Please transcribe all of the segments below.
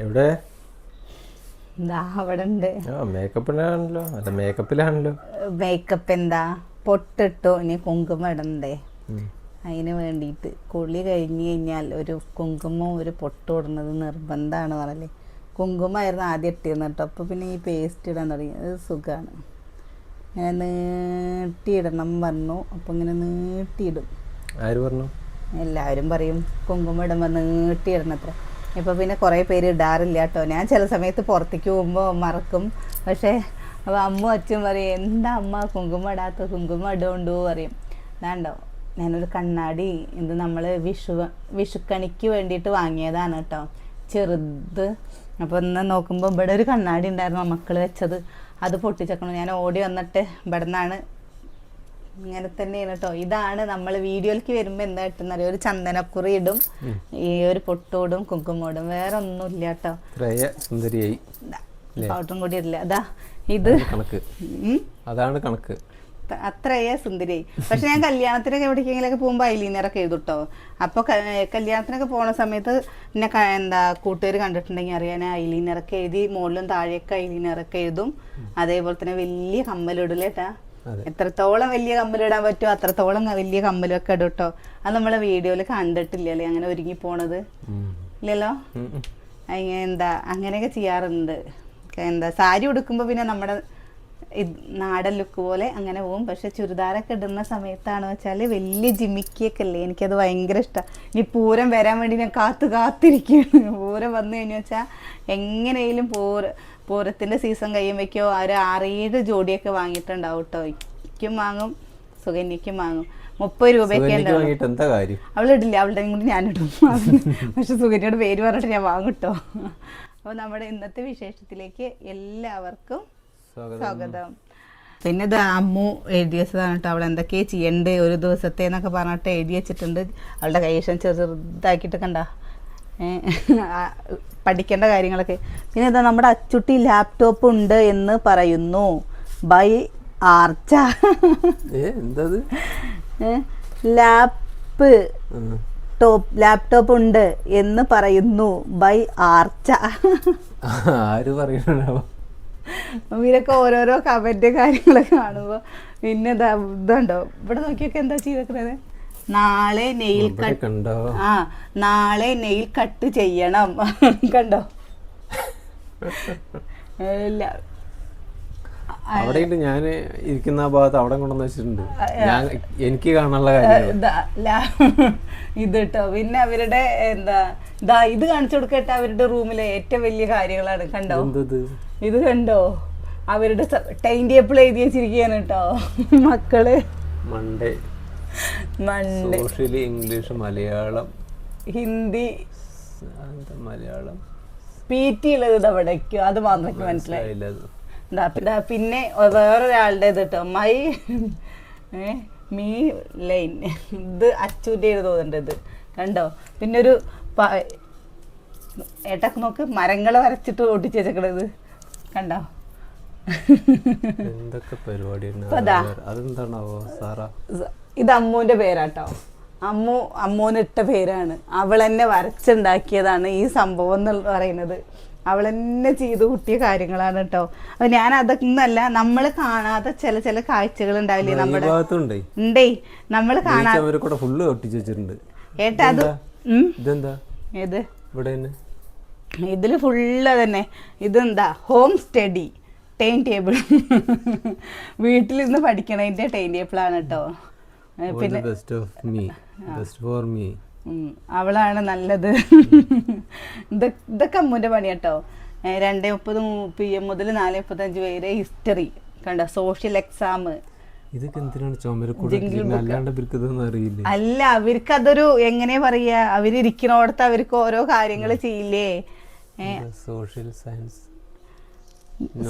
എവിടെ? അവിടെ ഉണ്ട് മേക്കപ്പിലാണല്ലോ അല്ല മേക്കപ്പിലാണല്ലോ മേക്കപ്പ് എന്താ? പൊട്ടിട്ടോ ഇനി കുങ്കുമം ഇടണ്ടേ. അതിന് വേണ്ടിയിട്ട് കുളി കഴിഞ്ഞ് കഴിഞ്ഞാൽ ഒരു കുങ്കുമം ഒരു പൊട്ടും ഇടുന്നത് നിർബന്ധമാണ് പറഞ്ഞല്ലേ? കുങ്കുമമായിരുന്നു ആദ്യം ഇട്ടിരുന്നത് കേട്ടോ. അപ്പോൾ പിന്നെ ഈ പേസ്റ്റ് ഇടാൻ തുടങ്ങി. അത് സുഖമാണ് ഇങ്ങനെ നീട്ടിയിടണം പറഞ്ഞു. അപ്പോൾ ഇങ്ങനെ നീട്ടിയിടും. ആര് പറഞ്ഞു? എല്ലാവരും പറയും കുങ്കുമം ഇടുമ്പോൾ നീട്ടിയിടണം അത്ര ഇപ്പോൾ പിന്നെ കുറേ പേര് ഇടാറില്ല കേട്ടോ ഞാൻ ചില സമയത്ത് പുറത്തേക്ക് പോകുമ്പോൾ മറക്കും. പക്ഷേ അപ്പോൾ അമ്മ അച്ഛൻ പറയും എന്താ അമ്മ? കുങ്കുമം ഇടാത്ത കുങ്കുമം ഇടുകൊണ്ടു പറയും. അതാണ്ടോ ഞാനൊരു കണ്ണാടി ഇത് നമ്മൾ വിഷു വിഷുക്കണിക്ക് വേണ്ടിയിട്ട് വാങ്ങിയതാണ് കേട്ടോ ചെറുത്. അപ്പോൾ ഇന്ന് നോക്കുമ്പോൾ ഇവിടെ ഒരു കണ്ണാടി ഉണ്ടായിരുന്നു മക്കൾ വെച്ചത്. അത് പൊട്ടിച്ചേക്കണം. ഞാൻ ഓടി വന്നിട്ട് ഇവിടെ നിന്നാണ് ഇങ്ങനെ തന്നെയാണ് കേട്ടോ ഇതാണ് നമ്മൾ വീഡിയോയിലേക്ക് വരുമ്പോൾ എന്താ കിട്ടുന്ന ഒരു ചന്ദനക്കുറി ഇടും ഈ ഒരു പൊട്ടോടും കുങ്കുമോടും. വേറെ ഒന്നും ഇല്ല കേട്ടോ സുന്ദരിയായി. പൗഡറും കൂടി ഇല്ല അതാ ഇത്. കണക്ക്. അതാണ് കണക്ക്. അത്രയേ സുന്ദരി പക്ഷെ ഞാൻ കല്യാണത്തിനൊക്കെ എവിടേക്കെങ്കിലൊക്കെ പോകുമ്പോൾ ഐലീനറൊക്കെ എഴുതുട്ടോ അപ്പോൾ കല്യാണത്തിനൊക്കെ പോണ സമയത്ത് എന്നെ എന്താ കൂട്ടുകാർ കണ്ടിട്ടുണ്ടെങ്കിൽ അറിയാൻ ഐലീനറൊക്കെ എഴുതി മുകളിലും താഴെയൊക്കെ ഐലീനറൊക്കെ എഴുതും. അതേപോലെ തന്നെ വലിയ കമ്മലിടലേട്ടാ. എത്രത്തോളം വലിയ കമ്മലിടാൻ പറ്റുമോ അത്രത്തോളം വലിയ കമ്മലൊക്കെ ഇടും കേട്ടോ അത് നമ്മളെ വീഡിയോയിൽ കണ്ടിട്ടില്ലല്ലേ? അങ്ങനെ ഒരുങ്ങി പോണത്. ഇല്ലല്ലോ? എന്താ അങ്ങനെയൊക്കെ ചെയ്യാറുണ്ട്. എന്താ സാരി ഉടുക്കുമ്പോൾ പിന്നെ നമ്മുടെ നാടൻ ലുക്ക് പോലെ അങ്ങനെ പോവും. പക്ഷെ ചുരിദാറൊക്കെ ഇടുന്ന സമയത്താണ് വെച്ചാൽ വലിയ ജിമിക്കിയൊക്കെ അല്ലേ എനിക്കത് ഭയങ്കര ഇഷ്ടമാണ് ഇനി പൂരം വരാൻ വേണ്ടി ഞാൻ കാത്തു കാത്തിരിക്കുകയാണ്. പൂരം വന്നു കഴിഞ്ഞു വെച്ചാൽ എങ്ങനെയും പൂര പൂരത്തിന്റെ സീസൺ കഴിയുമ്പോഴേക്കോ ഒരു ആറേഴ് ജോഡിയൊക്കെ വാങ്ങിയിട്ടുണ്ടാവും കേട്ടോ ഇക്കും വാങ്ങും സുഗന്യക്കും വാങ്ങും. മുപ്പത് രൂപയൊക്കെ ഉണ്ടാവും അവളിടില്ല അവളുടെ കൂടി ഞാനിടും. പക്ഷെ സുകന്യയുടെ പേര് പറഞ്ഞിട്ട് ഞാൻ വാങ്ങും കേട്ടോ അപ്പോൾ നമ്മുടെ ഇന്നത്തെ വിശേഷത്തിലേക്ക് എല്ലാവർക്കും സ്വാഗതം. പിന്നെ ഇത് അമ്മു എഴുതി വെച്ചതാണ് കേട്ടോ അവൾ എന്തൊക്കെയാ ചെയ്യേണ്ടത് ഒരു ദിവസത്തെ എന്നൊക്കെ പറഞ്ഞിട്ട് എഴുതി വെച്ചിട്ടുണ്ട്. അവളുടെ കൈശം ചെറുതാക്കിയിട്ട് കണ്ട. പഠിക്കേണ്ട കാര്യങ്ങളൊക്കെ. പിന്നെ ഇതാ നമ്മുടെ അച്ചുട്ടി ലാപ്ടോപ്പ് ഉണ്ട് എന്ന് പറയുന്നു. By Archa. Laptop laptop ഉണ്ട് എന്ന് പറയുന്നു. ബൈ ആർച്ച. ആര് പറയണോ ഇവരൊക്കെ ഓരോരോ കമന്റ് കാര്യങ്ങളൊക്കെ കാണുമ്പോൾ പിന്നെ ഇതാ ഇതുണ്ടോ? ഇവിടെ നോക്കിയൊക്കെ എന്താ ചെയ്തേക്കുന്നത് നാളെ നെയിൽ കട്ട് ആ നാളെ നെയിൽ കട്ട് ചെയ്യണം. കണ്ടോ? ഇല്ല. അവിടെ ഞാൻ ഇരിക്കുന്ന ഭാഗത്ത് അവിടെ കൊണ്ടുവന്ന് വെച്ചിട്ടുണ്ട്. ഞാൻ എനിക്ക് കാണാനുള്ള കാര്യം ഇതാ, കേട്ടോ പിന്നെ അവരുടെ എന്താ ഇതാ ഇത് കാണിച്ചു കൊടുക്കട്ടെ അവരുടെ റൂമിലെ ഏറ്റവും വലിയ കാര്യങ്ങളാണ്. കണ്ടോ? ഇത് കണ്ടോ? അവരുടെ ടൈം ടേബിൾ എഴുതി വെച്ചിരിക്കുകയാണ് കേട്ടോ മക്കൾ. Monday മണ്ട്. Social English Malayalam. Hindi. Malayalam? P T ഉള്ളത് ഇത് അവിടേക്കോ അത് മാത്രം എനിക്ക് മനസ്സിലായി? മനസ്സിലായില്ല പിന്നെ വേറൊരാളുടെ ഇത് കേട്ടോ മൈ മീ ലൈൻ. ഇത് അച്ചൂന്റെ തോന്നുന്നുണ്ട് ഇത്. കണ്ടോ? പിന്നെ ഒരു ഏട്ടക്ക് നോക്ക് മരങ്ങൾ വരച്ചിട്ട് ഒട്ടിച്ച് വെച്ചേക്കണത്. കണ്ടോ? എന്തൊക്കെ പരിപാടി. അതെന്താണാവോ സാറാ? ഇത് അമ്മൂന്റെ പേരാട്ടോ. അമ്മു അമ്മൂനിട്ട പേരാണ്. അവൾ എന്നെ വരച്ചുണ്ടാക്കിയതാണ് ഈ സംഭവം എന്ന് പറയുന്നത്. അവൾ തന്നെ ചെയ്ത് കൂട്ടിയ കാര്യങ്ങളാണ് കേട്ടോ അപ്പൊ ഞാൻ അതൊന്നല്ല നമ്മൾ കാണാത്ത ചില ചില കാഴ്ചകൾ ഉണ്ടാവില്ലേ നമ്മുടെ ഉണ്ടേ നമ്മൾ കാണാ അവരെ കൂടെ ഫുള്ള് ഒട്ടിച്ച് വെച്ചിട്ടുണ്ട്. ഏട്ടാ അത് ഇതെന്താ? ഉം. ഇതെന്താ? ഏത്? ഇവിടെ തന്നെ. ഇതിൽ ഫുള്ള് തന്നെ ഇതെന്താ? ഹോം സ്റ്റഡി ടൈം ടേബിൾ വീട്ടിലിരുന്ന് പഠിക്കണതിന്റെ ടൈം ടേബിളാണ് കേട്ടോ പിന്നെ best of me best for me അവളാണ് നല്ലത്. ഇത് ഇതൊക്കെ അമ്മൂന്റെ പണി കേട്ടോ ഏ, രണ്ട് മുപ്പത് പി എം മുതൽ നാല് മുപ്പത്തഞ്ച് വരെ ഹിസ്റ്ററി. കണ്ട? സോഷ്യൽ എക്സാം ഇതൊക്കെ എന്തിനാണ് ചുമരക്കൂടെ അല്ല അവർക്ക് അതൊരു എങ്ങനെ പറയാ? അവരിയ്ക്കണോടത്ത് അവർക്ക് ഓരോ കാര്യങ്ങൾ ചെയ്യില്ലേ? Social science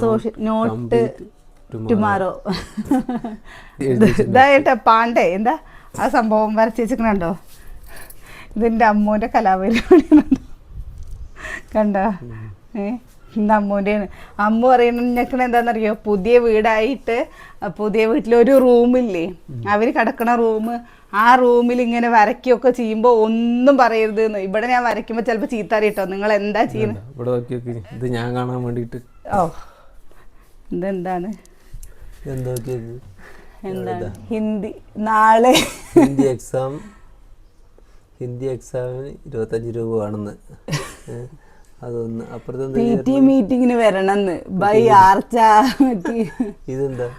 social note. Tomorrow ഇതായിട്ട് പാണ്ഡേ. എന്താ? ആ സംഭവം വരച്ചേച്ചിക്കണുണ്ടോ ഇതിന്റെ അമ്മൂന്റെ കലാപരിപാടി കണ്ടോ? ഏ ഇന്ന് അമ്മൂന്റെയാണ് അമ്മ പറയുന്നത് ഞങ്ങൾക്ക് എന്താണെന്നറിയോ? പുതിയ വീടായിട്ട് പുതിയ വീട്ടിലൊരു റൂമില്ലേ? അവർ കിടക്കണ റൂം. ആ റൂമിൽ ഇങ്ങനെ വരയ്ക്കുകയൊക്കെ ചെയ്യുമ്പോൾ ഒന്നും പറയരുത് എന്ന് ഇവിടെ ഞാൻ വരയ്ക്കുമ്പോൾ ചിലപ്പോൾ ചീത്ത അറിയട്ടോ നിങ്ങൾ എന്താ ചെയ്യുന്നത് ഇവിടെ ഇത് ഞാൻ കാണാൻ വേണ്ടിയിട്ട്. ഓ ഇതെന്താണ്? എന്താണ്? ഹിന്ദി. നാളെ. ഹിന്ദി എക്സാം. ഹിന്ദി എക്സാമിന് ഇരുപത്തഞ്ച് രൂപ വേണമെന്ന്. അതൊന്ന് അപ്പുറത്തെ പി ടി മീറ്റിങ്ങിന് വരണമെന്ന്. ബൈ ആർച്ച ഇതെന്താ?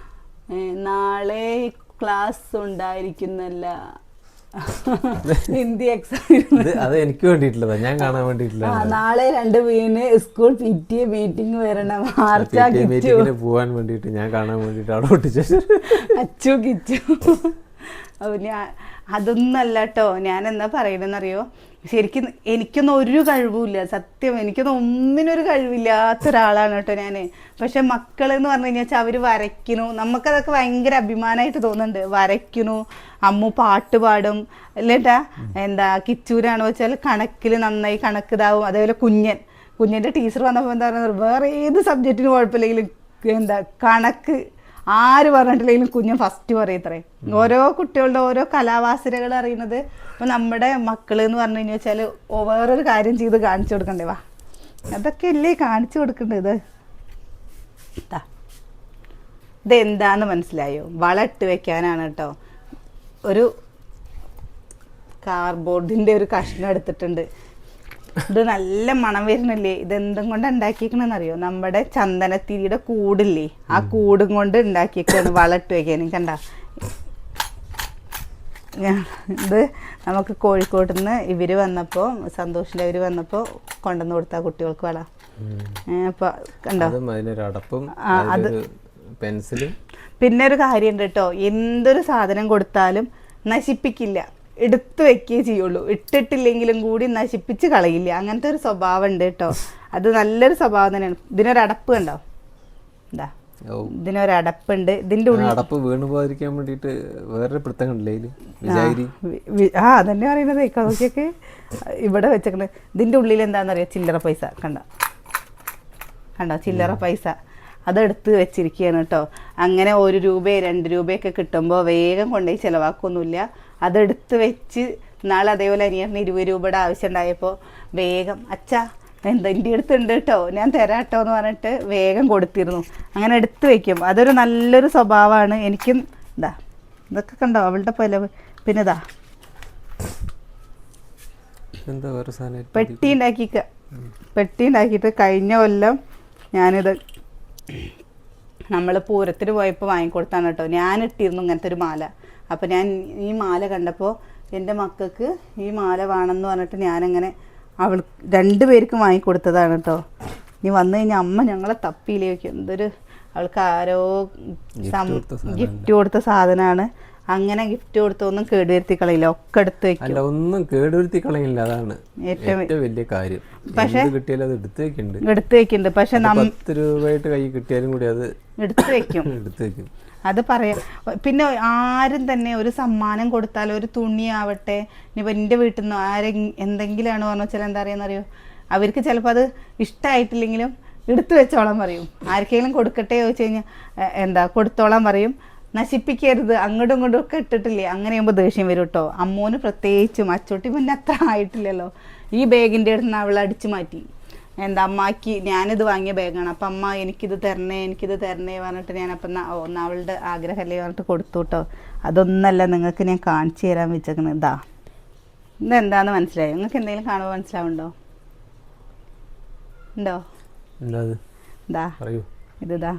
നാളെ ക്ലാസ് ഉണ്ടായിരിക്കുന്നല്ല. ഹിന്ദി എക്സാം അത് എനിക്ക് വേണ്ടിയിട്ടുള്ളതാ ഞാൻ കാണാൻ വേണ്ടിയിട്ടുള്ള നാളെ രണ്ട് വീണ് school P T A meeting വരണം മീറ്റിംഗിന് പോവാൻ വേണ്ടിയിട്ട് ഞാൻ കാണാൻ വേണ്ടിയിട്ട് അവിടെ ഒട്ടിച്ചു. അച്ചു കിച്ചു. ഞാൻ അതൊന്നല്ല കേട്ടോ ഞാൻ എന്താ പറയണെന്നറിയോ? ശരിക്കും എനിക്കൊന്നും ഒരു കഴിവുമില്ല. സത്യം എനിക്കൊന്നും ഒന്നിനൊരു കഴിവില്ലാത്ത ഒരാളാണ് കേട്ടോ ഞാൻ പക്ഷെ മക്കൾ എന്ന് പറഞ്ഞു കഴിഞ്ഞാൽ അവർ വരയ്ക്കുന്നു. നമുക്കതൊക്കെ ഭയങ്കര അഭിമാനമായിട്ട് തോന്നുന്നുണ്ട്. വരയ്ക്കുന്നു അമ്മ പാട്ട് പാടും. അല്ലേട്ടാ എന്താ കിച്ചൂരാണോ വെച്ചാൽ കണക്കിൽ നന്നായി കണക്ക് ഇതാവും അതേപോലെ കുഞ്ഞൻ. കുഞ്ഞന്റെ ടീച്ചർ വന്നപ്പോൾ എന്താ പറയുന്നത്? വേറെ ഏത് സബ്ജക്റ്റിന് കുഴപ്പമില്ലെങ്കിലും എന്താ കണക്ക് ആര് പറഞ്ഞിട്ടില്ലെങ്കിലും കുഞ്ഞ് ഫസ്റ്റ് പറയത്രേ ഓരോ കുട്ടികളുടെ ഓരോ കലാവാസനകൾ അറിയുന്നത് ഇപ്പൊ നമ്മുടെ മക്കൾ എന്ന് പറഞ്ഞു കഴിഞ്ഞാൽ വെച്ചാൽ വേറൊരു കാര്യം ചെയ്ത് കാണിച്ചു കൊടുക്കണ്ടേ വാ. അതൊക്കെ അല്ലേ കാണിച്ചു കൊടുക്കേണ്ടത്? ഇതെന്താന്ന് മനസ്സിലായോ? വള ഇട്ട് വെക്കാനാണ് കേട്ടോ. ഒരു കാർബോർഡിന്റെ ഒരു കഷ്ണം എടുത്തിട്ടുണ്ട്. ഇത് നല്ല മണം വരുന്നില്ലേ? ഇതെന്തും കൊണ്ട് ഉണ്ടാക്കിയേക്കണെന്ന് അറിയോ നമ്മുടെ ചന്ദനത്തിരിയുടെ കൂടില്ലേ? ആ കൂടും കൊണ്ട് ഉണ്ടാക്കിയേക്കാണ് വളട്ട് വയ്ക്കാൻ കണ്ട. ഇത് നമുക്ക് കോഴിക്കോട്ട് നിന്ന് ഇവർ വന്നപ്പോൾ സന്തോഷിന്റെ അവർ വന്നപ്പോൾ കൊണ്ടുവന്ന് കൊടുത്ത കുട്ടികൾക്ക് വള. അപ്പോൾ കണ്ടോ? അതും പെൻസിലും. പിന്നെ ഒരു കാര്യമുണ്ട് കേട്ടോ എന്തൊരു സാധനം കൊടുത്താലും നശിപ്പിക്കില്ല. എടുത്തു വെക്കേ ചെയ്യുള്ളൂ. ഇട്ടിട്ടില്ലെങ്കിലും കൂടി നശിപ്പിച്ച് കളയില്ല. അങ്ങനത്തെ ഒരു സ്വഭാവം ഉണ്ട് കേട്ടോ. അത് നല്ലൊരു സ്വഭാവം തന്നെയാണ്. ഇതിനൊരു അടപ്പ് കണ്ടോ? എന്താ ഇതിനൊരടപ്പുണ്ട് ഉള്ളിൽ അടപ്പ് വീണു പോകാതിരിക്കാൻ വേണ്ടിയിട്ട് വേറൊരു ആ അതന്നെ പറയുന്നത്. നോക്കിയൊക്കെ. ഇവിടെ വെച്ചേക്കണേ ഇതിന്റെ ഉള്ളിൽ എന്താണെന്നറിയാം? ചില്ലറ പൈസ. കണ്ട? കണ്ടോ? ചില്ലറ പൈസ. അതെടുത്ത് വെച്ചിരിക്കുകയാണ് കേട്ടോ. അങ്ങനെ ഒരു രൂപ രണ്ട് രൂപയൊക്കെ കിട്ടുമ്പോൾ വേഗം കൊണ്ടുപോയി ചിലവാക്കൊന്നുമില്ല അതെടുത്ത് വെച്ച് നാളെ അതേപോലെ അനിയറിന് ഇരുപത് രൂപയുടെ ആവശ്യം ഉണ്ടായപ്പോൾ വേഗം അച്ഛാ എന്താ എന്റെ അടുത്തുണ്ട് കേട്ടോ ഞാൻ തരാം കേട്ടോ എന്ന് പറഞ്ഞിട്ട് വേഗം കൊടുത്തിരുന്നു. അങ്ങനെ എടുത്ത് വയ്ക്കും അതൊരു നല്ലൊരു സ്വഭാവമാണ്. എനിക്കും ഇതാ ഇതൊക്കെ കണ്ടോ? അവളുടെ പോലെ പിന്നെ ഇതാ. പെട്ടി ഉണ്ടാക്കിക്ക. പെട്ടി ഉണ്ടാക്കിയിട്ട് കഴിഞ്ഞ കൊല്ലം ഞാനിത് നമ്മൾ പൂരത്തിന് പോയപ്പോൾ വാങ്ങിക്കൊടുത്താണ് കേട്ടോ. ഞാൻ ഇട്ടിരുന്നു ഇങ്ങനത്തെ ഒരു മാല. അപ്പോൾ ഞാൻ ഈ മാല കണ്ടപ്പോൾ എന്റെ മക്കൾക്ക് ഈ മാല വേണമെന്ന് പറഞ്ഞിട്ട് ഞാനങ്ങനെ അവൾ രണ്ടുപേർക്കും വാങ്ങിക്കൊടുത്തതാണ് കേട്ടോ. നീ വന്നു കഴിഞ്ഞാൽ അമ്മ ഞങ്ങളെ തപ്പിയിലേക്ക്. എന്തൊരു അവൾക്ക് ആരോ ഗിഫ്റ്റ് കൊടുത്ത സാധനമാണ് അങ്ങനെ ഗിഫ്റ്റ് കൊടുത്തൊന്നും കേടുവരുത്തി കളയില്ല ഒക്കെ എടുത്ത് വെക്കും. അല്ല ഒന്നും കേടുവരുത്തി കളയില്ല അതാണ്. ഏറ്റവും വലിയ കാര്യം. പക്ഷേ- കിട്ടിയാലും അത് എടുത്ത് വെക്കുന്നുണ്ട് എടുത്ത് വെക്കുന്നുണ്ട് പക്ഷെ പത്ത് രൂപയായിട്ട് കൈ കിട്ടിയാലും കൂടി അത് എടുത്ത് വെക്കും. എടുത്ത് വെക്കും. അത് പറയാം. പിന്നെ ആരും തന്നെ ഒരു സമ്മാനം കൊടുത്താൽ ഒരു തുണി ആവട്ടെ ഇനിയിപ്പോൾ എന്റെ വീട്ടിൽ നിന്ന് ആരെ എന്തെങ്കിലുമാണ് പറഞ്ഞു വെച്ചാൽ എന്താ അറിയോ? അവർക്ക് ചിലപ്പോൾ അത് ഇഷ്ടമായിട്ടില്ലെങ്കിലും എടുത്തു വെച്ചോളാൻ പറയും. ആർക്കെങ്കിലും കൊടുക്കട്ടെ ചോദിച്ചു കഴിഞ്ഞാൽ എന്താ കൊടുത്തോളാൻ പറയും. നശിപ്പിക്കരുത് അങ്ങോട്ടും ഇങ്ങോട്ടും ഒക്കെ ഇട്ടിട്ടില്ലേ? അങ്ങനെ ആകുമ്പോൾ ദേഷ്യം വരും കേട്ടോ അമ്മൂന് പ്രത്യേകിച്ചും അച്ചോട്ടി പിന്നെ അത്ര ആയിട്ടില്ലല്ലോ. ഈ ബാഗിന്റെ അടുത്ത് നിന്ന് അവൾ അടിച്ചു മാറ്റി. എന്താ അമ്മയ്ക്ക് ഞാനിത് വാങ്ങിയ ബാഗാണ്. അപ്പം അമ്മ എനിക്കിത് തരണേ എനിക്കിത് തരണേ പറഞ്ഞിട്ട് ഞാൻ അപ്പം ഒന്ന് അവളുടെ ആഗ്രഹമല്ലേ പറഞ്ഞിട്ട് കൊടുത്തു കേട്ടോ അതൊന്നല്ല നിങ്ങൾക്ക് ഞാൻ കാണിച്ചു തരാൻ വെച്ചേക്കുന്നത് ഇതാ ഇതെന്താന്ന് മനസ്സിലായോ? നിങ്ങൾക്ക് എന്തെങ്കിലും കാണുമ്പോൾ മനസ്സിലാവുണ്ടോ? ഉണ്ടോ? ഇതാ ഇത് ഇതാ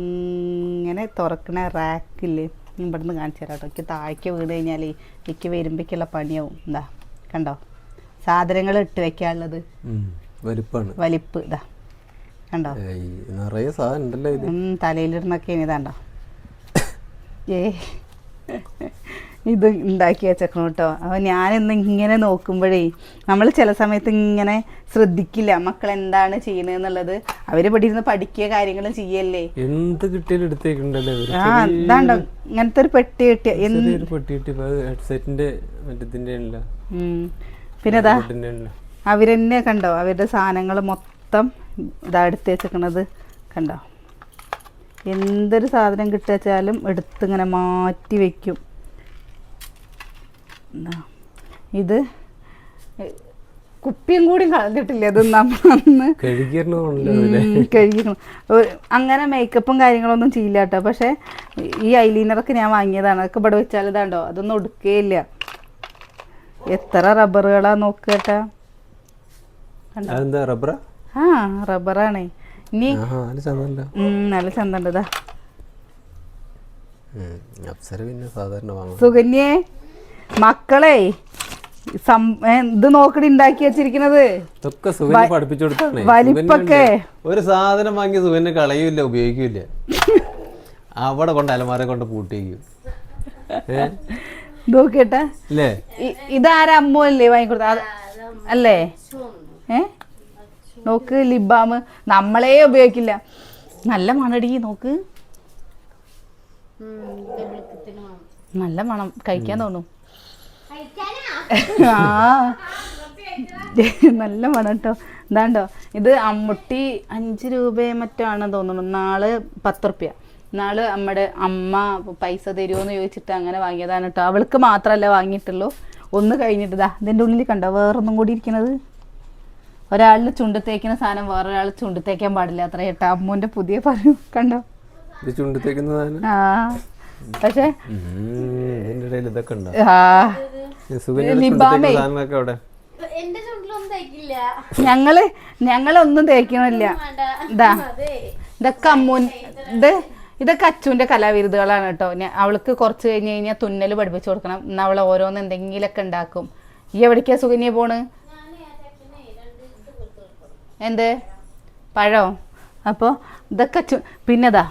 ഇങ്ങനെ തുറക്കണ റാക്കില്ലേ ഇവിടുന്ന് കാണിച്ചു തരാം കേട്ടോ. എനിക്ക് താഴേക്ക് വീണ് കഴിഞ്ഞാൽ എനിക്ക് വരുമ്പോഴേക്കുള്ള പണിയാവും. എന്താ കണ്ടോ? സാധനങ്ങൾ ഇട്ട് വെക്കാനുള്ളത്. വലിപ്പാണ്. വലിപ്പ് ഇതാ കണ്ടോ? നിറയെ സാധനം ഉണ്ടല്ലോ തലയിലിടുന്നൊക്കെ ഇതാണ്ടോ? ഏ ഇത് ഉണ്ടാക്കി വെച്ചേക്കണം കേട്ടോ. അപ്പോൾ ഞാനിന്ന് ഇങ്ങനെ നോക്കുമ്പോഴേ നമ്മൾ ചില സമയത്ത് ഇങ്ങനെ ശ്രദ്ധിക്കില്ല. മക്കൾ എന്താണ് ചെയ്യുന്നതെന്നുള്ളത് അവർ ഇവിടെ ഇരുന്ന് പഠിക്കുക കാര്യങ്ങൾ ചെയ്യല്ലേ? എന്ത് കിട്ടിയാലും എടുത്തേക്കുണ്ടല്ലോ? ആ ഇതാണ്ടോ? ഇങ്ങനത്തെ ഒരു പെട്ടി കിട്ടിയ ഹെഡ്സെറ്റിന്റെ പിന്നെ അവരെന്നെ കണ്ടോ? അവരുടെ സാധനങ്ങൾ മൊത്തം ഇതാ എടുത്ത് വെച്ചേക്കണത് കണ്ടോ? എന്തൊരു സാധനം കിട്ടിയാലും എടുത്തിങ്ങനെ മാറ്റി വെക്കും. ഇത് കുപ്പിയും കൂടി കളഞ്ഞിട്ടില്ല അത് നമ്മൾ കഴുകിയിരുന്നോണ്ടല്ലോ കഴിക്കണം അങ്ങനെ മേക്കപ്പും കാര്യങ്ങളൊന്നും ചെയ്യില്ല കേട്ടോ പക്ഷേ ഈ ഐലൈനറൊക്കെ ഞാൻ വാങ്ങിയതാണ്. അതൊക്കെ ഇവിടെ വെച്ചാൽ ഇതാണ്ടോ? അതൊന്നും ഒടുക്കുകയില്ല എത്ര റബ്ബറുകളാ നോക്ക് അതെന്താ റബ്ബറ? ആ റബ്ബറാണേ. ഇനി നല്ല ചന്തണ്ടതാ സുഗന്യേ സുകന്യേ. മക്കളെ ഇത് നോക്കടി ഉണ്ടാക്കി സുഗന്യ വലിപ്പൊക്കെ. ഒരു സാധനം വാങ്ങി സുവിനെ കളയൂല ഉപയോഗിക്കൂല അവിടെ കൊണ്ട് അലമാര കൊണ്ട് പൂട്ടിക്കും നോക്കേട്ടാ ഇതാരാ അമ്മ അല്ലേ വാങ്ങിക്കൊടുത്ത? അല്ലേ? ഏ? നോക്ക് ലിബാം. നമ്മളേ ഉപയോഗിക്കില്ല. നല്ല മണടി നോക്ക്. നല്ല മണം. കഴിക്കാൻ തോന്നും. ആ. നല്ല മണം കേട്ടോ ഇതാണ്ടോ? ഇത് അമ്മുട്ടി അഞ്ച് രൂപയെ മറ്റോ ആണ് തോന്നുന്നു. നാൾ പത്ത് റുപ്യ നാൾ നമ്മുടെ അമ്മ പൈസ തരുമോ എന്ന് ചോദിച്ചിട്ട് അങ്ങനെ വാങ്ങിയതാണ് കേട്ടോ അവൾക്ക് മാത്രമല്ല വാങ്ങിയിട്ടുള്ളൂ. ഒന്ന് കഴിഞ്ഞിട്ട് ഇതാ ഇതിന്റെ ഉള്ളിൽ കണ്ടോ? വേറൊന്നും കൂടി ഇരിക്കണത്. ഒരാളിൽ ചുണ്ടത്തേക്കുന്ന സാധനം വേറൊരാൾ ചുണ്ടത്തേക്കാൻ പാടില്ല അത്ര കേട്ടോ അമ്മുവിന്റെ പുതിയ പറയും കണ്ടോ? ചുണ്ടത്തേക്കുന്ന ചുണ്ടിത്തേക്കുന്ന സാധനം? ആ. പക്ഷേ ആ. ഞങ്ങൾ ഞങ്ങളൊന്നും തേക്കണില്ല. ഇതാ ഇതൊക്കെ അമ്മൂൻ ഇത് ഇതൊക്കെ അച്ചുവിന്റെ കലാവിരുതുകളാണ് കേട്ടോ. അവൾക്ക് കുറച്ച് കഴിഞ്ഞ് കഴിഞ്ഞാൽ തുന്നൽ പഠിപ്പിച്ചു കൊടുക്കണം. എന്നാൽ അവൾ ഓരോന്ന് എന്തെങ്കിലുമൊക്കെ ഉണ്ടാക്കും. ഈ എവിടേക്കാ സുകന്യ പോണ്? എന്ത്? പഴോ? അപ്പോൾ ഇതൊക്കെ അച്ചു പിന്നെതാ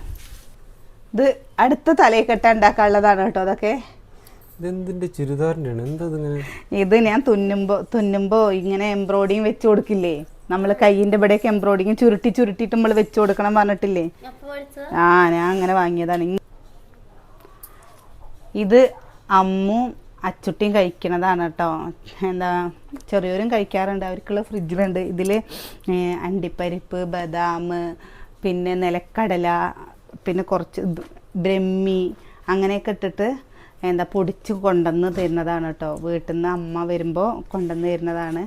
ഇത് അടുത്ത തലയിൽ കെട്ടാൻ ഉണ്ടാക്കാനുള്ളതാണ് കേട്ടോ അതൊക്കെ ഇതെന്തിന്റെ എന്താ ഇതിങ്ങനെ? ഇത് ഞാൻ തുന്നുമ്പോ തുന്നുമ്പോ ഇങ്ങനെ എംബ്രോയിഡിങ് വെച്ച് കൊടുക്കില്ലേ? നമ്മൾ കൈയിന്റെ ഇവിടെയൊക്കെ എംബ്രോയിഡിങ് ചുരുട്ടി ചുരുട്ടിട്ട് നമ്മൾ വെച്ച് കൊടുക്കണം പറഞ്ഞിട്ടില്ലേ? ആ ഞാൻ അങ്ങനെ വാങ്ങിയതാണ്. ഇത് അമ്മും അച്ചുട്ടിയും കഴിക്കണതാണ് കേട്ടോ. എന്താ ചെറിയവരും കഴിക്കാറുണ്ട്. അവർക്കുള്ള ഫ്രിഡ്ജിലുണ്ട്. ഇതിൽ അണ്ടിപ്പരിപ്പ് ബദാം പിന്നെ നിലക്കടല പിന്നെ കുറച്ച് ബ്രഹ്മി അങ്ങനെയൊക്കെ ഇട്ടിട്ട് എന്താ പൊടിച്ച് കൊണ്ടുവന്ന് തരുന്നതാണ് കേട്ടോ. വീട്ടിൽ നിന്ന് അമ്മ വരുമ്പോൾ കൊണ്ടുവന്ന് തരുന്നതാണ്.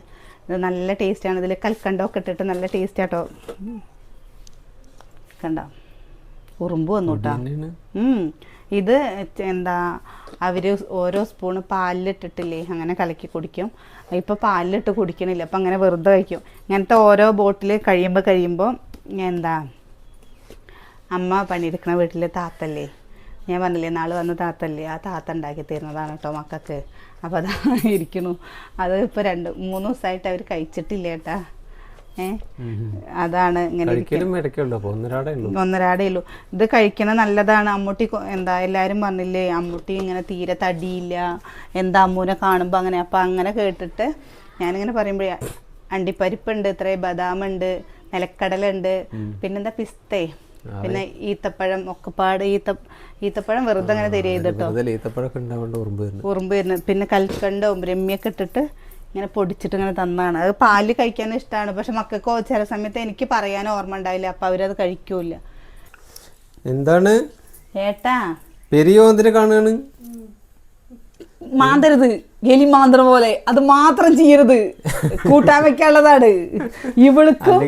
ഇത് നല്ല ടേസ്റ്റാണ് ഇതിൽ കൽക്കണ്ടമൊക്കെ ഇട്ടിട്ട് നല്ല ടേസ്റ്റ് ആട്ടോ. കണ്ടോ? ഉറുമ്പ് വന്നു കേട്ടോ. ഇത് എന്താ അവർ ഓരോ സ്പൂണ് പാലിലിട്ടിട്ടില്ലേ അങ്ങനെ കലക്കി കുടിക്കും. ഇപ്പോൾ പാലിലിട്ട് കുടിക്കണില്ല. അപ്പം അങ്ങനെ വെറുതെ കഴിക്കും. ഇങ്ങനത്തെ ഓരോ ബോട്ടിൽ കഴിയുമ്പോൾ കഴിയുമ്പോൾ എന്താ അമ്മ പണിയെടുക്കണ വീട്ടിലെ താത്തല്ലേ? ഞാൻ പറഞ്ഞില്ലേ നാളെ വന്ന് താത്തല്ലേ ആ താത്ത ഉണ്ടാക്കി തരുന്നതാണ് കേട്ടോ മക്കൾക്ക്. അപ്പോൾ അതാ ഇരിക്കണു അത് ഇപ്പോൾ രണ്ട് മൂന്ന് ദിവസമായിട്ട് അവർ കഴിച്ചിട്ടില്ല കേട്ടാ. ഏഹ് അതാണ് ഇങ്ങനെ ഒന്നരാടേ ഉള്ളൂ. ഒന്നരാടേ ഉള്ളൂ. ഇത് കഴിക്കണ നല്ലതാണ്. അമ്മൂട്ടി എന്താ എല്ലാരും പറഞ്ഞില്ലേ അമ്മൂട്ടി ഇങ്ങനെ തീരെ തടിയില്ല എന്താ അമ്മൂനെ കാണുമ്പോൾ അങ്ങനെ. അപ്പം അങ്ങനെ കേട്ടിട്ട് ഞാനിങ്ങനെ പറയുമ്പോഴേ അണ്ടിപ്പരിപ്പുണ്ട് ഇത്രേ ബദാമുണ്ട് നിലക്കടലുണ്ട് പിന്നെന്താ പിസ്തേ? പിന്നെ ഈത്തപ്പഴം ഒക്കെപ്പാട് ഈത്ത ഈത്തപ്പഴം വെറുതെ അങ്ങനെ തരിക ചെയ്തിട്ടോ ഉറുമ്പ് വരുന്നത്. പിന്നെ കൽക്കണ്ടവും രമ്യൊക്കെ ഇട്ടിട്ട് ഇങ്ങനെ പൊടിച്ചിട്ട് ഇങ്ങനെ തന്നാണ്. അത് പാൽ കഴിക്കാൻ ഇഷ്ടമാണ് പക്ഷെ മക്കൾക്ക് ചില സമയത്ത് എനിക്ക് പറയാൻ ഓർമ്മ ഉണ്ടാവില്ല. അപ്പൊ അവരത് കഴിക്കൂല എന്താണ്? ഏട്ടാ. പെരിയോന്തിനെ കാണുകയാണ് മാന്തരുത്. എലി മാന്തറ പോലെ. അത് മാത്രം ചെയ്യരുത്. കൂട്ടാൻ വെക്കാനുള്ളതാണ്. ഇവൾക്കും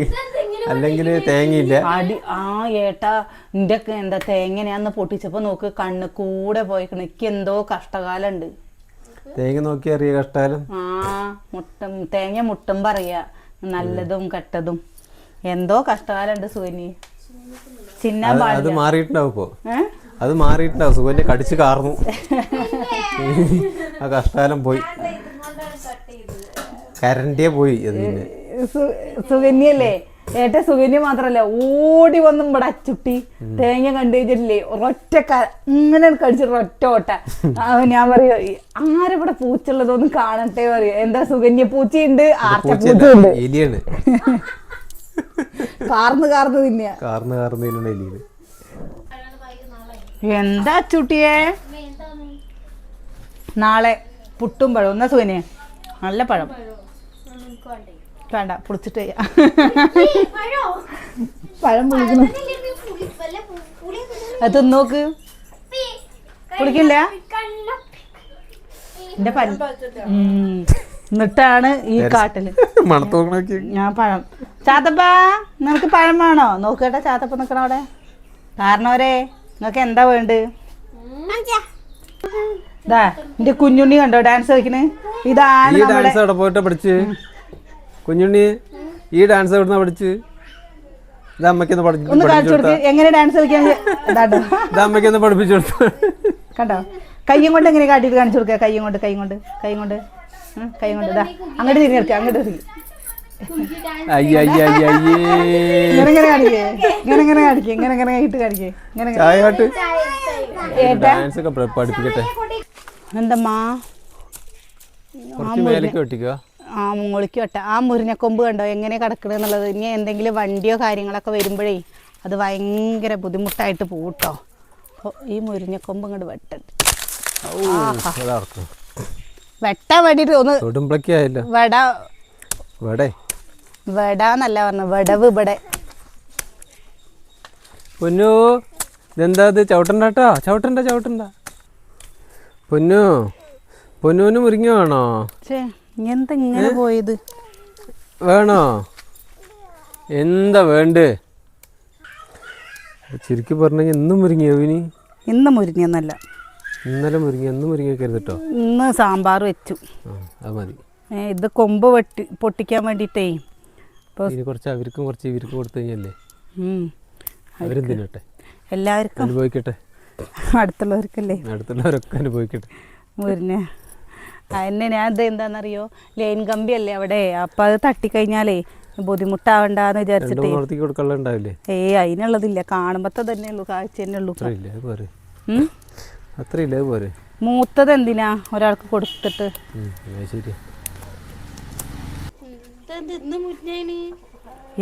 അല്ലെങ്കിൽ തേങ്ങയില്ല. അടി ആ ഏട്ടാ നിന്റെ എന്താ തേങ്ങനെയാന്ന് പൊട്ടിച്ചപ്പോ നോക്ക് കണ്ണ് കൂടെ പോയിക്കണ്. എനിക്ക് എന്തോ കഷ്ടകാലുണ്ട് തേങ്ങ നോക്കി അറിയ കഷ്ടാലം ആ മുട്ടും തേങ്ങ മുട്ടും പറയാ. നല്ലതും കെട്ടതും. എന്തോ കഷ്ടകാലുണ്ട് സുകന്യ ചിന്നാൻ അത് പാടില്ല. മാറിയിട്ടുണ്ടാവും ഇപ്പോ? അത് മാറിയിട്ടുണ്ടാവും. സുഖന്റെ കടിച്ച് കാർന്നു. ആ കഷ്ടാലം പോയി. കരണ്ടിയെ പോയി അതിന്. സു- സുകന്യല്ലേ ഏട്ട സുകന്യ മാത്രല്ല ഓടി വന്നും ഇവിടെ അച്ചുട്ടി തേങ്ങ കണ്ടു കഴിഞ്ഞിട്ടില്ലേ ഒരൊറ്റ ഇങ്ങനെ കടിച്ചിട്ട് ഒറ്റ ഓട്ട ഞാൻ പറയോ ആരിവിടെ പൂച്ചുള്ളതൊന്നും കാണട്ടെ പറയോ എന്താ സുകന്യ പൂച്ചയുണ്ട് ആർച്ച പൂച്ചയുണ്ട് കാർന്ന് കാർന്ന് തിന്നെയാ കാർന്ന് കാർന്ന് തിന്നണ എലിയാണ് എന്താ ചുട്ടിയെ നാളെ പുട്ടും പഴം എന്നാ സുകന്യ നല്ല പഴം വേണ്ട പുളിച്ചിട്ട് പഴം പുളിക്കുന്നു. അത് നോക്ക്. പുളിക്കില്ല? എന്റെ പല്ല്. എന്നിട്ടാണ് ഈ കാട്ടിൽ. മണത്തോക്കി ഞാൻ പഴം. ചാത്തപ്പ നിനക്ക് പഴം വേണോ? നോക്കട്ടെ ചാത്തപ്പ നിക്കണ അവിടെ. കാരണവരെ നിങ്ങക്ക് എന്താ വേണ്ട ഇതാ എന്റെ കുഞ്ഞുണ്ണി കണ്ടോ ഡാൻസ് കളിക്കണ്? ഇതാണ് ഡാൻസ് പോയിട്ട് പഠിച്ച്? കുഞ്ഞുണ്ണി ഈ ഡാൻസ് എവിടുന്ന പഠിച്ച്? ഇത് അമ്മയ്ക്കൊന്ന് ഒന്ന് കാണിച്ചു എങ്ങനെ ഡാൻസ് കളിക്കാൻ ഇതാട്ടോ ഇത് അമ്മയ്ക്കൊന്ന് പഠിപ്പിച്ചു കൊടുത്തു. കണ്ടോ? കയ്യും കൊണ്ട് എങ്ങനെ കാട്ടിയിട്ട് കാണിച്ചു കൊടുക്കുക? കയ്യും കൊണ്ട് കൈ കൊണ്ട് കൈ കൊണ്ട്. ഉം, കൈ കൊണ്ട്. ഇതാ അങ്ങോട്ട് തിരിഞ്ഞു അങ്ങോട്ട് തിരിഞ്ഞ്. അയ്യ അയ്യ അയ്യ അയ്യേ. ഇങ്ങനെ ഇങ്ങനെ കാണിക്കേ. ഇങ്ങനെ ഇങ്ങനെ കാണിക്കേ. ഇങ്ങനെ കാണിക്കേ. ഇങ്ങനെ ഇങ്ങനെ. ചായ കാട്ട്. ഡാൻസ് ഒക്കെ പഠിപ്പിക്കട്ടെ എന്തമ്മാ കുറച്ച് മേലേക്ക് വെട്ടിക്കുക ആ മുകളിക്ക് വെട്ട. ആ മുരിഞ്ഞക്കൊമ്പ് കണ്ടോ? എങ്ങനെ കിടക്കണെന്നുള്ളത് ഇനി എന്തെങ്കിലും വണ്ടിയോ കാര്യങ്ങളൊക്കെ വരുമ്പോഴേ അത് ഭയങ്കര ബുദ്ധിമുട്ടായിട്ട് പോട്ടോ. അപ്പോൾ ഈ മുരിഞ്ഞക്കൊമ്പ് ഇങ്ങോട്ട് വെട്ടുണ്ട് വെട്ടാൻ വേണ്ടിയിട്ട് ഒന്ന് വട. ഇവിടെ വടാന്നല്ല പറഞ്ഞു. വടവ് ഇവിടെ. പൊന്നു ഇതെന്താ ഇത്? ചവിട്ടണ്ട കേട്ടോ ചവിട്ടണ്ട ചവിട്ടണ്ട. പൊന്നു പൊന്നുവിന് മുരിങ്ങ വേണോ? ചേ എന്താ ഇങ്ങനെ പോയത്? വേണോ? എന്താ വേണ്ടേ? ചുരുക്കി പറഞ്ഞെങ്കിൽ ഇന്നും മുരിങ്ങിയോ ഇനി? ഇന്ന് മുരിങ്ങിയെന്നല്ല. ഇന്നലെ മുരിങ്ങി എന്നും മുരിങ്ങ കരുതട്ടോ ഇന്ന് സാമ്പാർ വെച്ചു. അത് മതി. ഇത് കൊമ്പ് വെട്ടി പൊട്ടിക്കാൻ വേണ്ടിയിട്ടേ ഇപ്പോൾ ഇനി കുറച്ച് അവർക്കും കുറച്ച് ഇവർക്ക് കൊടുത്തു കഴിഞ്ഞല്ലേ? ഉം, അവരും തിന്നട്ടെ എല്ലാവർക്കും. അനുഭവിക്കട്ടെ. അടുത്തുള്ളവർക്കല്ലേ? അടുത്തുള്ളവരൊക്കെ അനുഭവിക്കട്ടെ. മുരിഞ്ഞ അതിനെ ഞാൻ ഇത് എന്താണെന്നറിയോ ലൈൻ കമ്പി അല്ലേ അവിടെ? അപ്പം അത് തട്ടിക്കഴിഞ്ഞാലേ ബുദ്ധിമുട്ടാവണ്ടെന്ന് വിചാരിച്ചിട്ട്. ഏ അതിനുള്ളതില്ല. കാണുമ്പത്തെ തന്നെ ഉള്ളൂ കാഴ്ച തന്നെ ഉള്ളൂ പോരെ. മൂത്തത് എന്തിനാ ഒരാൾക്ക് കൊടുത്തിട്ട്? ശരി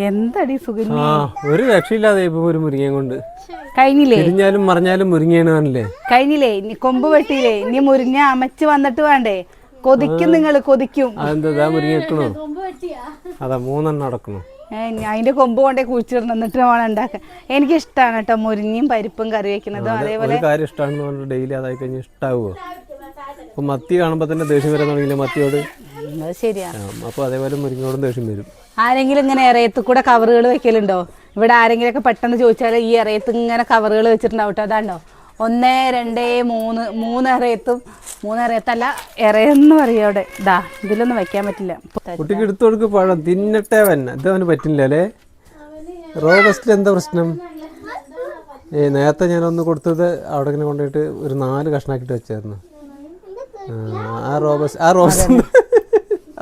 എന്തടി സുഖം ആ ഒരു രക്ഷയില്ലാതെ ഇപ്പൊ ഒരു മുരിങ്ങയും കൊണ്ട്. കഴിഞ്ഞില്ലേ? തിരിഞ്ഞാലും മറിഞ്ഞാലും മുരിങ്ങയാണ് കാണില്ലേ? കഴിഞ്ഞില്ലേ? ഇനി കൊമ്പ് വെട്ടിയില്ലേ? ഇനി മുരിഞ്ഞ അമച്ച് വന്നിട്ട് വേണ്ടേ? കൊതിക്കും നിങ്ങൾ കൊതിക്കും. അതെന്താ ഇതാ മുരിങ്ങ വെക്കണോ? അതാ മൂന്നെണ്ണം അടക്കണോ? ഏ, ഞാൻ അതിന്റെ കൊമ്പ് കൊണ്ടേ കുഴിച്ചിടണം. എന്നിട്ട് വേണം ഉണ്ടാക്കാൻ എനിക്ക് ഇഷ്ടമാണ് കേട്ടോ മുരിങ്ങയും പരിപ്പും കറി വെക്കുന്നതും. അതേപോലെ ഒരു കാര്യം ഇഷ്ടമാണെന്ന് പറഞ്ഞിട്ട് ഡെയിലി അതായി കഴിഞ്ഞാൽ ഇഷ്ടാവുമോ അപ്പൊ മത്തി കാണുമ്പോ തന്നെ ദേഷ്യം വരാൻ തുടങ്ങിയില്ലേ മത്തിയോട്. അത് ശരിയാ. ആ, അപ്പൊ അതേപോലെ മുരിങ്ങയോടും ദേഷ്യം വരും. ആരെങ്കിലും ഇങ്ങനെ ഇറയത്ത് കൂടെ കവറുകൾ വെക്കലുണ്ടോ? ഇവിടെ ആരെങ്കിലും ഒക്കെ പെട്ടെന്ന് ചോദിച്ചാൽ ഈ ഇറയത്ത് ഇങ്ങനെ കവറുകൾ വെച്ചിട്ടുണ്ടാവും കേട്ടോ അതാണ്ടോ ഒന്ന് രണ്ട് മൂന്ന് മൂന്ന് ഇറയത്തും മൂന്ന് ഇറയത്തല്ല ഇറയെന്ന് പറയും അവിടെ. ഇതാ ഇതിലൊന്നും വെക്കാൻ പറ്റില്ല. കുട്ടിക്ക് എടുത്തു കൊടുക്ക് പഴം തിന്നട്ടെ വന്നെ. ഇത് അവന് പറ്റില്ല അല്ലേ? റോബസ്റ്റിൽ എന്താ പ്രശ്നം? ഏ നേരത്തെ ഞാനൊന്ന് കൊടുത്തത് അവിടെ ഇങ്ങനെ കൊണ്ടുപോയിട്ട് ഒരു നാല് കഷ്ണാക്കിട്ട് വെച്ചായിരുന്നു. ആ, ആ റോബസ് ആ റോബസ്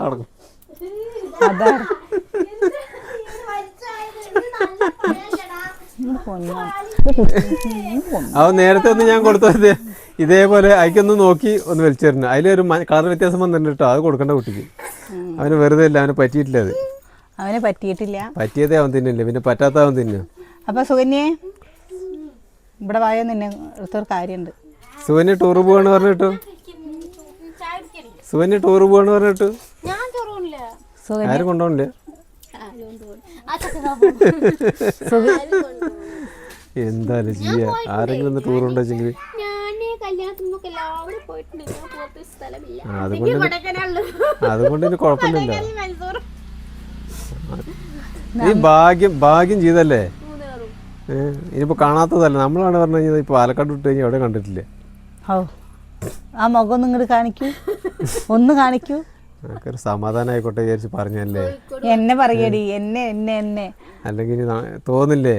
അവിടെ. അതാ അവൻ നേരത്തെ ഒന്ന് ഞാൻ കൊടുത്തത് ഇതേപോലെ അയക്കൊന്ന് നോക്കി ഒന്ന് വലിച്ചേരുന്നു അതിലൊരു കളർ വ്യത്യാസം വന്നിട്ടുണ്ട് കേട്ടോ. അത് കൊടുക്കേണ്ട കുട്ടിക്ക്. അവന് വെറുതെ ഇല്ല അവന് പറ്റിയിട്ടില്ല അത്. അവന് പറ്റിയിട്ടില്ല. പറ്റിയതേ അവൻ തിന്നില്ല? പിന്നെ പറ്റാത്ത അവൻ തിന്നു. അപ്പൊ സുകന്യെ ഇവിടെ വായോ നിന്നെ അടുത്തൊരു കാര്യമുണ്ട് സുകന്യ ടൂർ പോവാണ് പറഞ്ഞിട്ടു. സുകന്യ ടൂർ പോവാണ് പറഞ്ഞിട്ടു. ആരും കൊണ്ടുപോകണില്ല എന്തായാലും ചെയ്യാ ആരെങ്കിലും ടൂർ ഉണ്ടെങ്കിൽ അതുകൊണ്ട് അതുകൊണ്ട് ഇനി കുഴപ്പമില്ല ഈ ഭാഗ്യം ഭാഗ്യം ചെയ്തല്ലേ? ഇനിയിപ്പോ കാണാത്തതല്ല? നമ്മളാണ് പറഞ്ഞു കഴിഞ്ഞാൽ ഇപ്പൊ പാലക്കാട് വിട്ട് കഴിഞ്ഞാൽ എവിടെ കണ്ടിട്ടില്ലേ? ഓ ആ മുഖം ഒന്ന് ഇങ്ങോട്ട് കാണിക്കൂ. ഒന്ന് കാണിക്കൂ. ഒരു സമാധാനം ആയിക്കോട്ടെ വിചാരിച്ച് പറഞ്ഞല്ലേ? എന്നെ പറയടി എന്നെ എന്നെ എന്നെ. അല്ലെങ്കിൽ ഇനി നാ- തോന്നില്ലേ?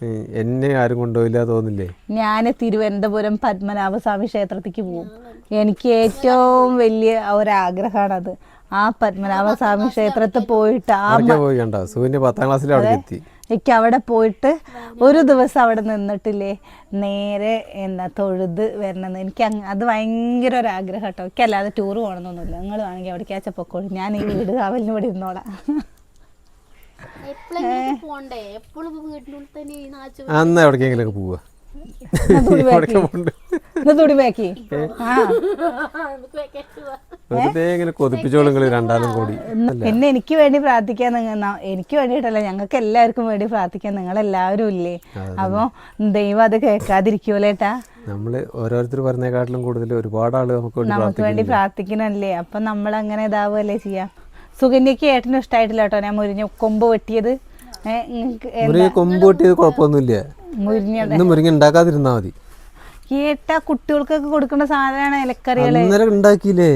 ഉം, എന്നെ ആരും കൊണ്ടുപോയില്ല തോന്നില്ലേ? ഞാൻ തിരുവനന്തപുരം പത്മനാഭസ്വാമി ക്ഷേത്രത്തിലേക്ക് പോകും. എനിക്ക് ഏറ്റവും വലിയ ഒരാഗ്രഹമാണത് ആ പത്മനാഭസ്വാമി ക്ഷേത്രത്തിൽ പോയിട്ട് ആ അവിടേക്കാ പോയി കണ്ടോ? സൂര്യ പത്താം ക്ലാസ്സിൽ അവിടെ എത്തി. എനിക്ക് അവിടെ പോയിട്ട് ഒരു ദിവസം അവിടെ നിന്നിട്ടില്ലേ? നേരെ എന്താ തൊഴുത് വരണമെന്ന്. എനിക്ക് അത് ഭയങ്കര ഒരു ആഗ്രഹം കേട്ടോ. എനിക്ക് അല്ലാതെ ടൂർ പോകണമെന്നൊന്നുമില്ല. നിങ്ങൾ വേണമെങ്കിൽ അവിടേക്കാച്ച പൊക്കോളൂ. ഞാൻ ഈ വീട് കാവലിന് ഇവിടെ ഇരുന്നോളാം. അന്ന് എവിടേക്കെങ്കിലും തുണി എവിടേക്കാ ബാക്കി. ആ. പോവാം. വെറുതെ ഇങ്ങനെ കൂടി. പിന്നെ എനിക്ക് വേണ്ടി പ്രാർത്ഥിക്കാൻ നിങ്ങൾ എനിക്ക് വേണ്ടിയിട്ടല്ല ഞങ്ങൾക്ക് എല്ലാവർക്കും വേണ്ടി പ്രാർത്ഥിക്കാൻ നിങ്ങൾ എല്ലാവരും ഇല്ലേ അപ്പോൾ ദൈവം അത് കേൾക്കാതിരിക്കൂലേട്ടാ നമ്മൾ ഓരോരുത്തർ പറഞ്ഞേക്കാട്ടിലും കൂടുതൽ ഒരുപാട് ആൾ നമുക്ക് വേണ്ടി നമുക്ക് വേണ്ടി പ്രാർത്ഥിക്കണല്ലേ? അപ്പൊ നമ്മൾ അങ്ങനെ ഇതാവുകയല്ലേ ചെയ്യാം? സുകന്യക്ക് ഏട്ടനും ഇഷ്ടമായിട്ടില്ല കേട്ടോ ഞാൻ മുരിഞ്ഞ കൊമ്പ് വെട്ടിയത്. കൊമ്പ് വെട്ടിയത് കുഴപ്പമൊന്നുമില്ല. മുരിഞ്ഞ മുരിങ്ങ ഉണ്ടാക്കാതിരുന്നാ മതി. കേട്ടാ കുട്ടികൾക്കൊക്കെ കൊടുക്കുന്ന സാധനമാണ് ഇലക്കറികൾ. അന്നേരം ഉണ്ടാക്കിയില്ലേ?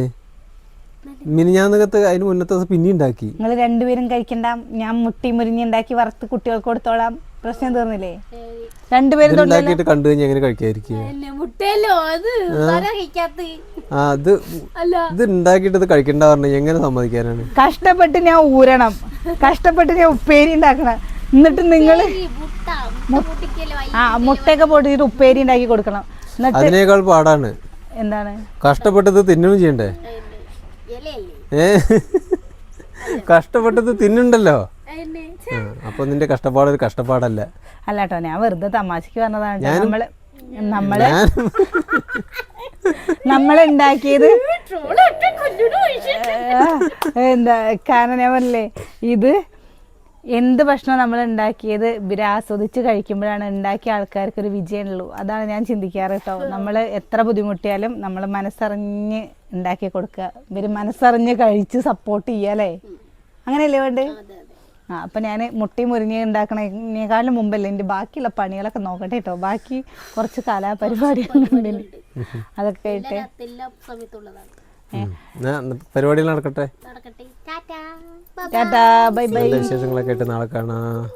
മിനിഞ്ഞാന്നകത്ത് അതിന് മുന്നത്തെ പിന്നെ ഉണ്ടാക്കി. നിങ്ങൾ രണ്ടുപേരും കഴിക്കണ്ട ഞാൻ മുട്ടി മുരിഞ്ഞ ഉണ്ടാക്കി വറുത്ത് കുട്ടികൾക്ക് കൊടുത്തോളാം. പ്രശ്നം തീർന്നില്ലേ? രണ്ടുപേരും ഉണ്ടാക്കിയിട്ട് കണ്ടു കഴിഞ്ഞാൽ എങ്ങനെ കഴിക്കാതിരിക്കുക. അത് ഇത് ഉണ്ടാക്കിയിട്ട് ഇത് കഴിക്കണ്ട പറഞ്ഞു എങ്ങനെ സമ്മതിക്കാനാണ്? കഷ്ടപ്പെട്ട് ഞാൻ ഊരണം. കഷ്ടപ്പെട്ട് ഞാൻ ഉപ്പേരി ഉണ്ടാക്കണം. എന്നിട്ട് നിങ്ങൾ ആ മുട്ടയൊക്കെ പൊടിച്ചിട്ട് ഉപ്പേരി ഉണ്ടാക്കി കൊടുക്കണം. എന്നിട്ട് അതിനേക്കാൾ പാടാണ്. എന്താണ്? കഷ്ടപ്പെട്ടത് തിന്നുകയും ചെയ്യണ്ടേ? കഷ്ടപ്പെട്ടത് തിന്നുണ്ടല്ലോ. അപ്പൊ നിന്റെ കഷ്ടപ്പാട് ഒരു കഷ്ടപ്പാടല്ല. അല്ലാട്ടോ ഞാൻ വെറുതെ തമാശക്ക് പറഞ്ഞതാണ്. നമ്മൾ നമ്മൾ നമ്മളുണ്ടാക്കിയത് എന്താ കാരണം ഞാൻ പറഞ്ഞില്ലേ ഇത് എന്ത് ഭക്ഷണം നമ്മൾ ഉണ്ടാക്കിയത് ഇവർ ആസ്വദിച്ച് കഴിക്കുമ്പോഴാണ് ഉണ്ടാക്കിയ ആൾക്കാർക്ക് ഒരു വിജയമുള്ളൂ. അതാണ് ഞാൻ ചിന്തിക്കാറ് കേട്ടോ. നമ്മൾ എത്ര ബുദ്ധിമുട്ടിയാലും നമ്മൾ മനസ്സറിഞ്ഞ് ഉണ്ടാക്കി കൊടുക്കുക. ഇവർ മനസ്സറിഞ്ഞ് കഴിച്ച് സപ്പോർട്ട് ചെയ്യാലേ അങ്ങനെയല്ലേ വേണ്ടേ? ആ അപ്പം ഞാൻ മുട്ടി മുരിഞ്ഞ് ഉണ്ടാക്കണേക്കാളും മുമ്പല്ലേ എന്റെ ബാക്കിയുള്ള പണികളൊക്കെ നോക്കട്ടെ കേട്ടോ ബാക്കി കുറച്ച് കലാപരിപാടികളുണ്ട്. എനിക്ക്. അതൊക്കെ. എന്നാ പരിപാടികൾ നടക്കട്ടെ? നടക്കട്ടെ. ടാറ്റാ. ടാറ്റാ ബൈ ബൈ വിശേഷങ്ങളൊക്കെ ആയിട്ട് നാളെ കാണാം.